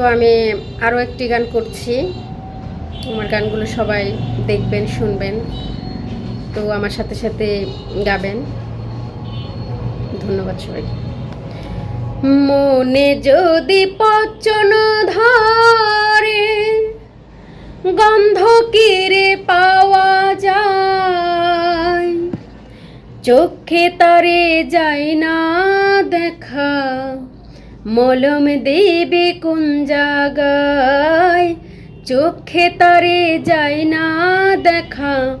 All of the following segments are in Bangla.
তো আমি আরও একটি গান করছি। আমার গানগুলো সবাই দেখবেন, শুনবেন। তো আমার সাথে সাথে গাবেন। ধন্যবাদ সবাইকে। মনে যদি পচন ধরে গন্ধ কিরে পাওয়া যায়, চোখে তারে যায় না দেখা মলম দেবে কোন জায়গায়? চোখে তারে যায় না দেখা।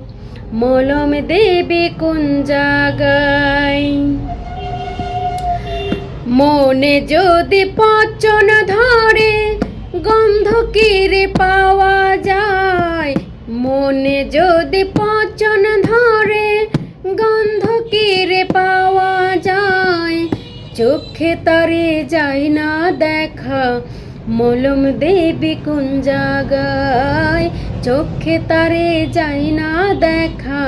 মলম দেবে কোন জায়গায়? মনে যদি পচন ধরে, গন্ধ কিরে পাওয়া যায়? মনে যদি পচন ধরে, গন্ধ কিরে পাওয়া চোখে তারে যায় না দেখা, মলম দেবী কোন জায়গায়? চোখে তারে যায় না দেখা,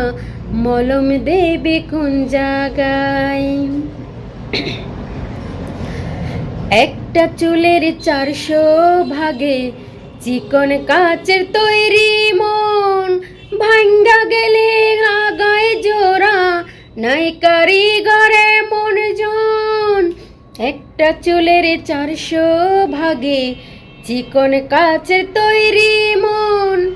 মলম দেবী কোন জায়গায়? একটা চুলের চারশো ভাগে চিকন কাচের তৈরি মন, ভাঙ্গা গেলে লাগায় জোড়া, নাই কারিগরে একটা চুলের চারশো ভাগে চিকন কাচের তৈরি মন।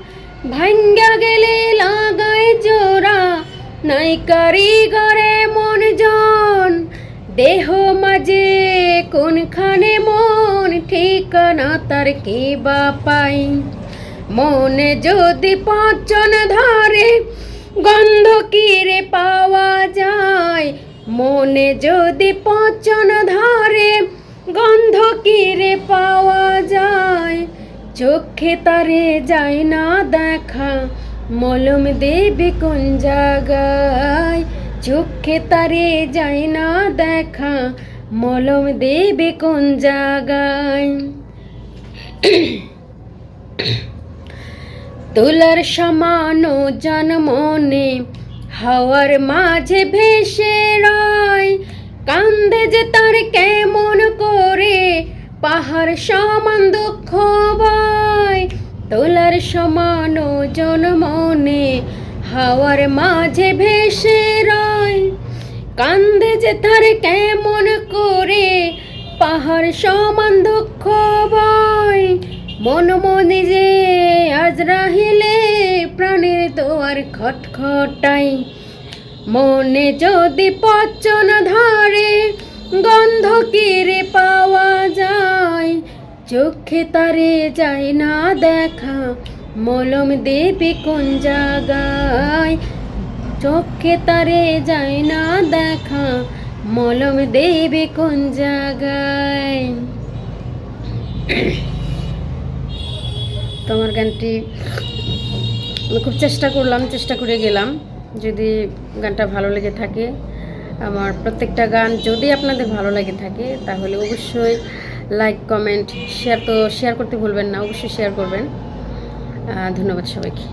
ভাঙ্গা গেলে লাগায় জোড়া, নাই কারিগরে মন জন। দেহ মাঝে কোনখানে মন, ঠিকানা তার কে বা পাই মনে যদি পচন ধরে, গন্ধ কিরে পাওয়া যায়? মনে যদি পচন ধরে, গন্ধ কিরে পাওয়া যায়? চোখে তারে যায় না দেখা, মলম দেবে কোন জায়গায়? চোখে তারে যায় না দেখা, মলম দেবে কোন জায়গায়? তোলার সমান জন্মনে হাওয়ার মাঝে ভেসে রয়, কান্দে যে তার কেমন করে, পাহাড় সমান দুঃখ বয়, তোলার সমান জন্মনে হাওয়ার মাঝে ভেসে রয়, কান্দে যে তার কেমন করে, পাহাড় সমান দুঃখ বয় মন মনে যে দোয়ার খটখটাই। মনে যদি পচন ধরে গন্ধ কিরে পাওয়া যায়, চোখে তারে যায় না দেখা, মলম দেবে কোন জায়গায়? চোখে তারে যায় না দেখা, মলম দেবে কোন জায়গায়? তোমার গানটি আমি খুব চেষ্টা করলাম, চেষ্টা করে গেলাম। যদি গানটা ভালো লেগে থাকে, আমার প্রত্যেকটা গান যদি আপনাদের ভালো লাগে থাকে, তাহলে অবশ্যই লাইক কমেন্ট শেয়ার তো শেয়ার করতে ভুলবেন না, অবশ্যই শেয়ার করবেন। ধন্যবাদ সবাইকে।